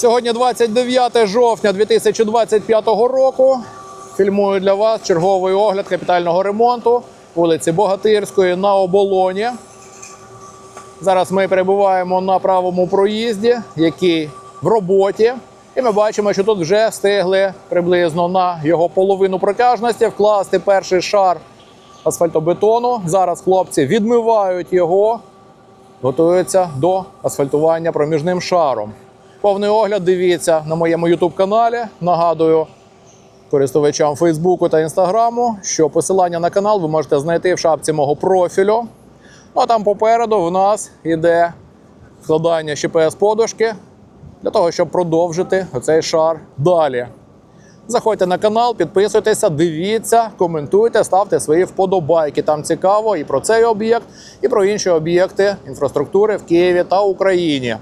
Сьогодні 29 жовтня 2025 року. Фільмую для вас черговий огляд капітального ремонту вулиці Богатирської на оболоні. Зараз ми перебуваємо на правому проїзді, який в роботі. І ми бачимо, що тут вже встигли приблизно на його половину протяжності вкласти перший шар асфальтобетону. Зараз хлопці відмивають його, готуються до асфальтування проміжним шаром. Повний огляд дивіться на моєму youtube каналі. Нагадую користувачам Фейсбуку та Інстаграму, що посилання на канал ви можете знайти в шапці мого профілю. Ну а там попереду в нас іде складання щепс подушки для того, щоб продовжити оцей шар далі. Заходьте на канал, підписуйтеся, дивіться, коментуйте, ставте свої вподобайки. Там цікаво і про цей об'єкт, і про інші об'єкти інфраструктури в Києві та Україні.